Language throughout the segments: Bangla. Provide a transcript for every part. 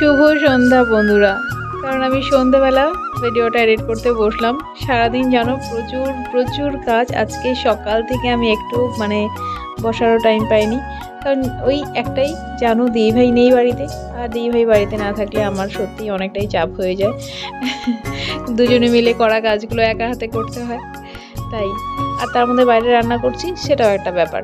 শুভ সন্ধ্যা, বন্ধুরা। কারণ আমি সন্ধ্যাবেলা ভিডিওটা এডিট করতে বসলাম। সারাদিন জানো, প্রচুর প্রচুর কাজ। আজকে সকাল থেকে আমি একটু মানে বসারও টাইম পাইনি। কারণ ওই একটাই জানো দিই ভাই নেই বাড়িতে। আর দিই ভাই বাড়িতে না থাকলে আমার সত্যি অনেকটাই চাপ হয়ে যায়। দুজনে মিলে করা কাজগুলো একা হাতে করতে হয়। তাই, আর তার মধ্যে বাইরে রান্না করছি, সেটাও একটা ব্যাপার।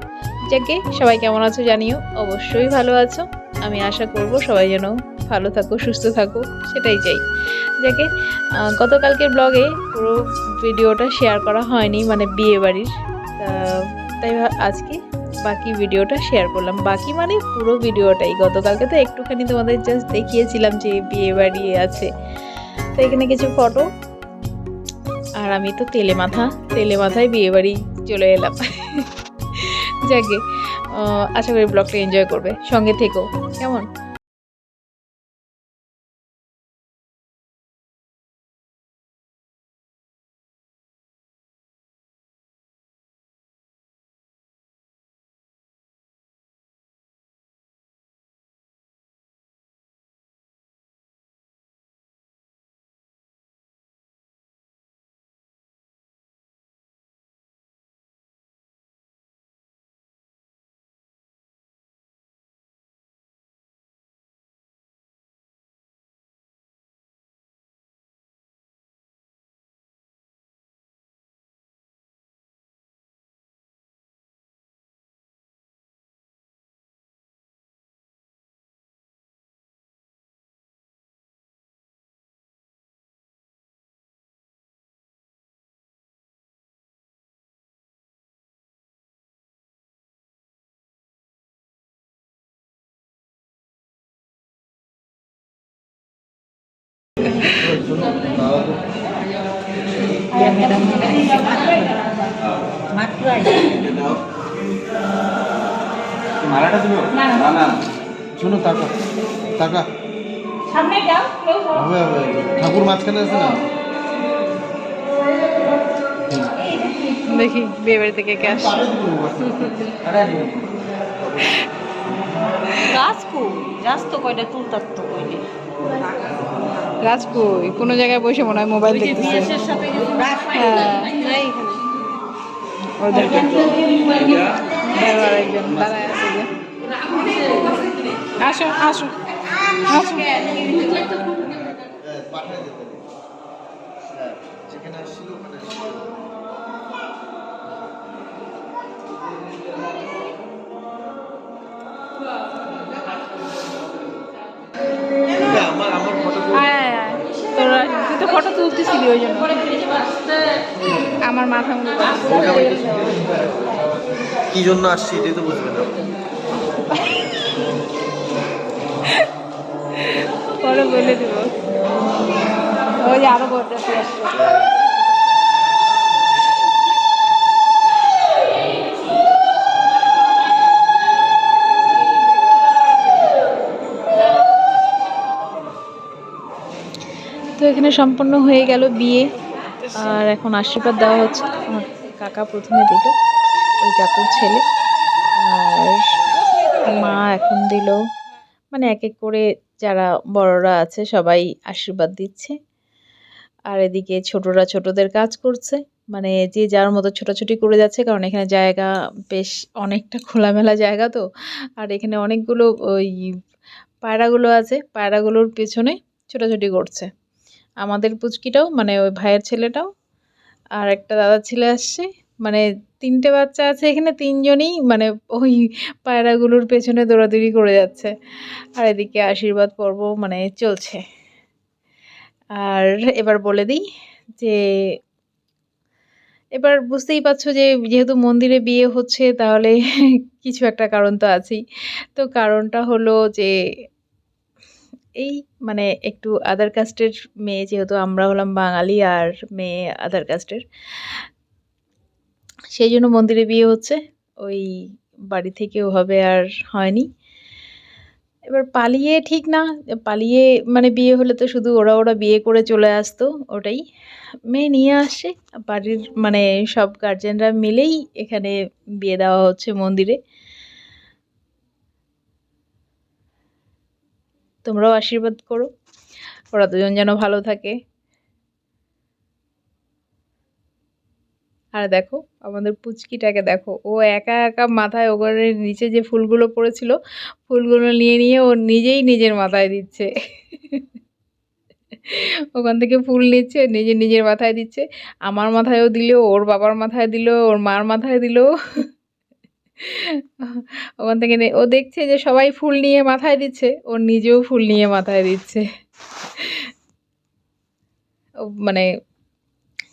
যাকে সবাই কেমন আছো জানিও, অবশ্যই ভালো আছো। আমি আশা করব সবাই যেন ভালো থাকো, সুস্থ থাকো, সেটাই চাই। যাকে গতকালকের ব্লগে পুরো ভিডিওটা শেয়ার করা হয়নি মানে বিয়ে বাড়ির। তাই আজকে বাকি ভিডিওটা শেয়ার করলাম। বাকি মানে পুরো ভিডিওটাই। গতকালকে তো একটুখানি তোমাদের জাস্ট দেখিয়েছিলাম যে বিয়ে বাড়ি আছে। তো এখানে কিছু ফটো আর আমি তো তেলে মাথা, তেলে মাথায় বিয়ে বাড়ি চলে এলাম। যাকে আশা করি ব্লগটা এনজয় করবে। সঙ্গে থেকো। কেমন? মালাটা দিবে? না না। শোনো সামনে যাও হবে হবে ঠাকুর মাঝখানে আছে না? দেখি বিয়ে বাড়ি থেকে কে আসে। গাছ কো গাছ তো কয়টা তুলতার তো কইলে রাজ কই কোনো জায়গায় বসে মনে হয় মোবাইল দেখতেছে। হ্যাঁ। আসো আসো। আসো। হ্যাঁ যেখানে আসছিল ওখানে আমার আমার ফটো তোরা ফটো তুলতেছিলি ওই জন্য। আমার মাথা কি জন্য আসছি এটাই তো বুঝবে না। পরে বলে দেবো। ওই আরও বড় আসছে এখানে সম্পন্ন হয়ে গেল বিয়ে। আর এখন আশীর্বাদ দেওয়া হচ্ছে আমার কাকা প্রথমে দিল ওই কাকুর ছেলে। আর মা এখন দিল মানে এক এক করে যারা বড়রা আছে সবাই আশীর্বাদ দিচ্ছে। আর এদিকে ছোটরা ছোটদের কাজ করছে মানে যে যার মতো ছোটাছুটি করে যাচ্ছে, কারণ এখানে জায়গা বেশ অনেকটা খোলামেলা জায়গা তো। আর এখানে অনেকগুলো ওই পায়রাগুলো আছে, পায়রাগুলোর পেছনে ছোটাছুটি করছে। আমাদের পুচকিটাও মানে ওই ভাইয়ের ছেলেটাও। আর একটা দাদার ছেলে আসছে মানে তিনটে বাচ্চা আছে, এখানে তিনজনই মানে ওই পায়রাগুলোর পেছনে দৌড়াদৌড়ি করে যাচ্ছে। আর এদিকে আশীর্বাদ পর্ব মানে চলছে। আর এবার বলে দিই যে, এবার বুঝতেই পারছ যে, যেহেতু মন্দিরে বিয়ে হচ্ছে, তাহলে কিছু একটা কারণ তো আছেই। তো কারণটা হলো যে এই মানে একটু আদার কাস্টের মেয়ে যেহেতু আমরা হলাম বাঙালি আর মেয়ে আদার কাস্টের সেই জন্য মন্দিরে বিয়ে হচ্ছে। ওই বাড়ি থেকে ওভাবে আর হয়নি। এবার পালিয়ে ঠিক না, পালিয়ে মানে বিয়ে হলে তো শুধু ওরা ওরা বিয়ে করে চলে আসতো ওটাই। মেয়ে নিয়ে আসে, বাড়ির মানে সব গার্জেনরা মিলেই এখানে বিয়ে দেওয়া হচ্ছে মন্দিরে। তোমরাও আশীর্বাদ করো। ওরা দুজন যেন ভালো থাকে। আর দেখো, আমাদের পুচকিটাকে দেখো, ও একা একা মাথায় ওখানে নিচে যে ফুলগুলো পড়েছিল, ফুলগুলো নিয়ে নিয়ে ও নিজেই নিজের মাথায় দিচ্ছে। ওখান থেকে ফুল নিচ্ছে নিজে নিজের মাথায় দিচ্ছে। আমার মাথায়ও দিল ওর বাবার মাথায় দিল ওর মার মাথায় দিল ওখান থেকে ও দেখছে যে সবাই ফুল নিয়ে মাথায় দিচ্ছে, ও নিজেও ফুল নিয়ে মাথায় দিচ্ছে। মানে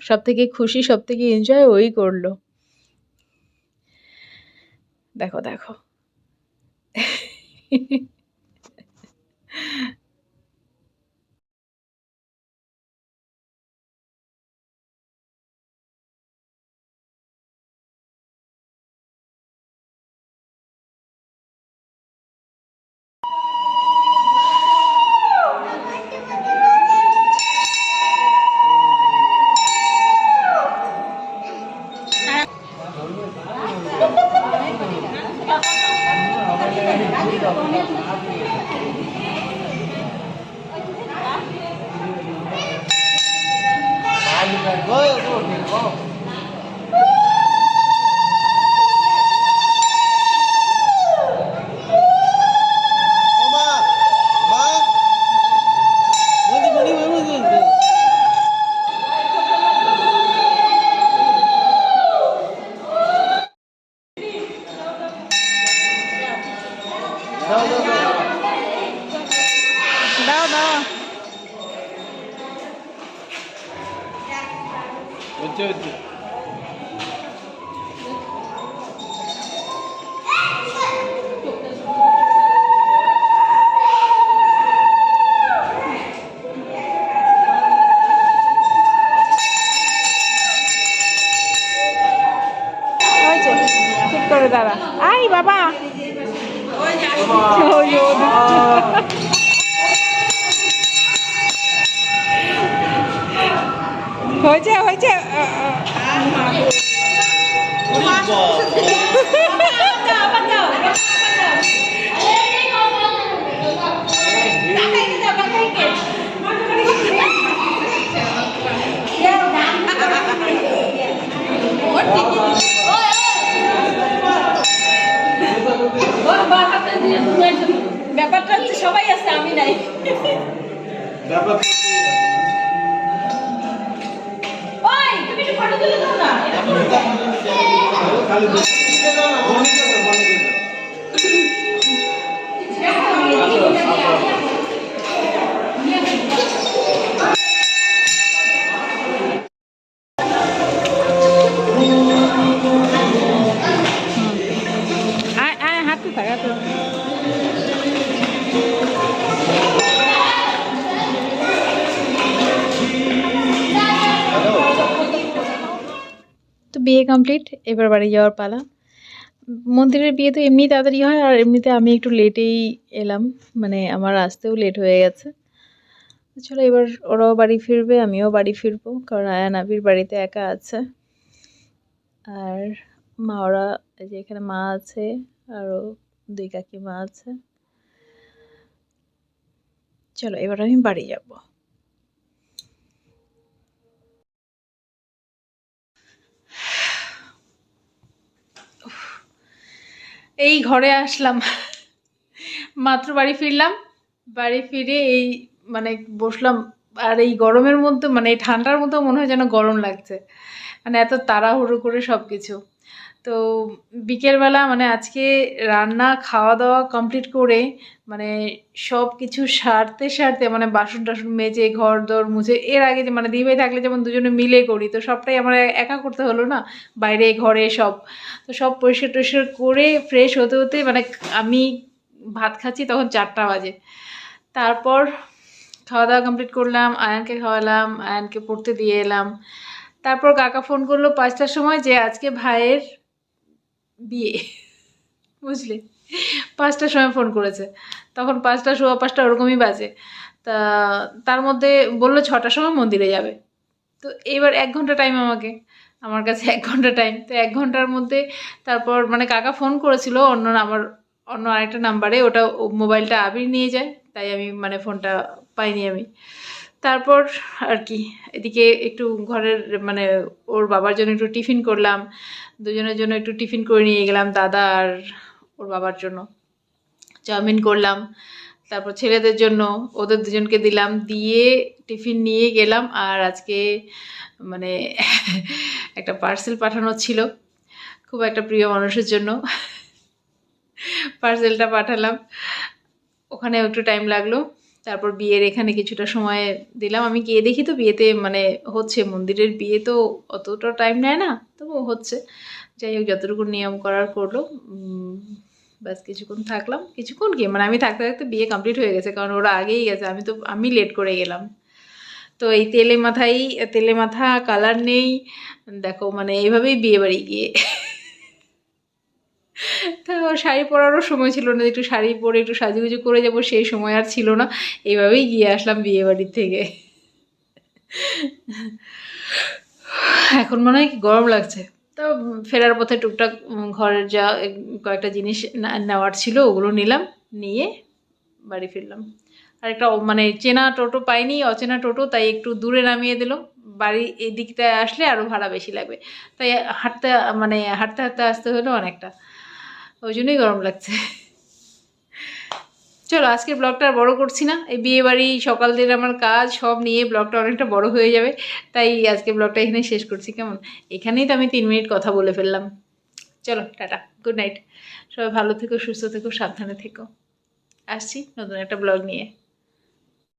সব থেকে খুশি সব থেকে এনজয় ওই করল। দেখো দেখো। 我也做面包。ব্যাপারটা হচ্ছে সবাই আছে আমি নাই। ব্যাপার ওই তুমি বিয়ে কমপ্লিট এবার বাড়ি যাওয়ার পালা। মন্দিরের বিয়ে তো এমনি তাড়াতাড়ি হয়, আর এমনিতে আমি একটু লেটেই এলাম মানে আমার আসতেও লেট হয়ে গেছে। চলো এবার ওরাও বাড়ি ফিরবে, আমিও বাড়ি ফিরবো, কারণ আয়ান আবির বাড়িতে একা আছে। আর মা, ওরা এই যে এখানে মা আছে আরও দুই কাকিমা আছে। চলো এবার আমি বাড়ি যাব। এই ঘরে আসলাম। মাত্র বাড়ি ফিরলাম। বাড়ি ফিরে এই মানে বসলাম। আর এই গরমের মধ্যে মানে এই ঠান্ডার মতো মনে হয় যেন গরম লাগছে। মানে এত তাড়াহুড়ো করে সব কিছু তো বিকেলবেলা মানে আজকে রান্না খাওয়া দাওয়া কমপ্লিট করে মানে সব কিছু সারতে সারতে মানে বাসন টাসন মেজে ঘর দর মুছে, এর আগে যে মানে দিদিভাই থাকলে যেমন দুজনে মিলে করি, তো সবটাই আমার একা করতে হলো না। বাইরে, ঘরে সব। তো সব পরিষ্কার টরিষ্কার করে ফ্রেশ হতে হতে মানে আমি ভাত খাচ্ছি তখন চারটা বাজে। তারপর খাওয়া দাওয়া কমপ্লিট করলাম, আয়ানকে খাওয়ালাম, আয়ানকে পড়তে দিয়ে এলাম। তারপর কাকা ফোন করল পাঁচটার সময় যে আজকে ভাইয়ের বিয়ে। বুঝলি? পাঁচটার সময় ফোন করেছে। তখন পাঁচটা, সোয়া পাঁচটা ওরকমই বাজে। তা তার মধ্যে বলল ছটার সময় মন্দিরে যাবে। তো এইবার এক ঘণ্টা টাইম আমাকে। আমার কাছে এক ঘণ্টা টাইম তো এক ঘণ্টার মধ্যে তারপর মানে কাকা ফোন করেছিল অন্য আমার অন্য আরেকটা নাম্বারে। ওটা মোবাইলটা আবির নিয়ে যায়। তাই আমি মানে ফোনটা পাইনি আমি। তারপর আর কি, এদিকে একটু ঘরের মানে ওর বাবার জন্য একটু টিফিন করলাম, দুজনের জন্য একটু টিফিন করে নিয়ে গেলাম, দাদা আর ওর বাবার জন্য। চাউমিন করলাম, তারপর ছেলেদের জন্য, ওদের দুজনকে দিলাম, দিয়ে টিফিন নিয়ে গেলাম, আর আজকে মানে একটা পার্সেল পাঠানো ছিল, খুব একটা প্রিয় মানুষের জন্য। পার্সেলটা পাঠালাম ওখানে একটু টাইম লাগল। তারপর বিয়ের এখানে কিছুটা সময় দিলাম। আমি গিয়ে দেখি তো বিয়েতে মানে হচ্ছে, মন্দিরের বিয়ে তো অতটা টাইম নেয় না তবু হচ্ছে। যাই হোক, যতটুকু নিয়ম করার করল ব্যাস কিছুক্ষণ থাকলাম। কিছুক্ষণ কি? মানে আমি থাকতে থাকতে বিয়ে কমপ্লিট হয়ে গেছে, কারণ ওরা আগেই গেছে, আমি তো, আমি লেট করে গেলাম। তো এই তেলে মাথাই তেলে মাথা কালার নেই। দেখো মানে এইভাবেই বিয়ে বাড়ি গিয়ে। তো শাড়ি পরারও সময় ছিল না, একটু শাড়ি পরে একটু সাজুগুজু করে যাব, সেই সময় আর ছিল না। এইভাবেই গিয়ে আসলাম বিয়ে বাড়ির থেকে। এখন মনে হয় গরম লাগছে। তো ফেরার পথে টুকটাক ঘরের যা কয়েকটা জিনিস নেওয়ার ছিল, ওগুলো নিলাম, নিয়ে বাড়ি ফিরলাম। আর একটা মানে চেনা টোটো পাইনি, অচেনা টোটো, তাই একটু দূরে নামিয়ে দিল বাড়ি এই দিকটায় আসলে আরও ভাড়া বেশি লাগবে। তাই হাঁটতে মানে হাঁটতে হাঁটতে আসতে হলো অনেকটা। ওই জন্যই গরম লাগছে। চলো, আজকের ব্লগটা আর বড় করছি না। এই বিয়ে বাড়ি সকাল দিন আমার কাজ, সব নিয়ে ব্লগটা অনেকটা বড় হয়ে যাবে। তাই আজকে ব্লগটা এখানে শেষ করছি, কেমন? এখানেই তো আমি তিন মিনিট কথা বলে ফেললাম। চলো, টাটা গুড নাইট সবাই ভালো থেকো, সুস্থ থেকো, সাবধানে থেকো। আসছি নতুন একটা ব্লগ নিয়ে।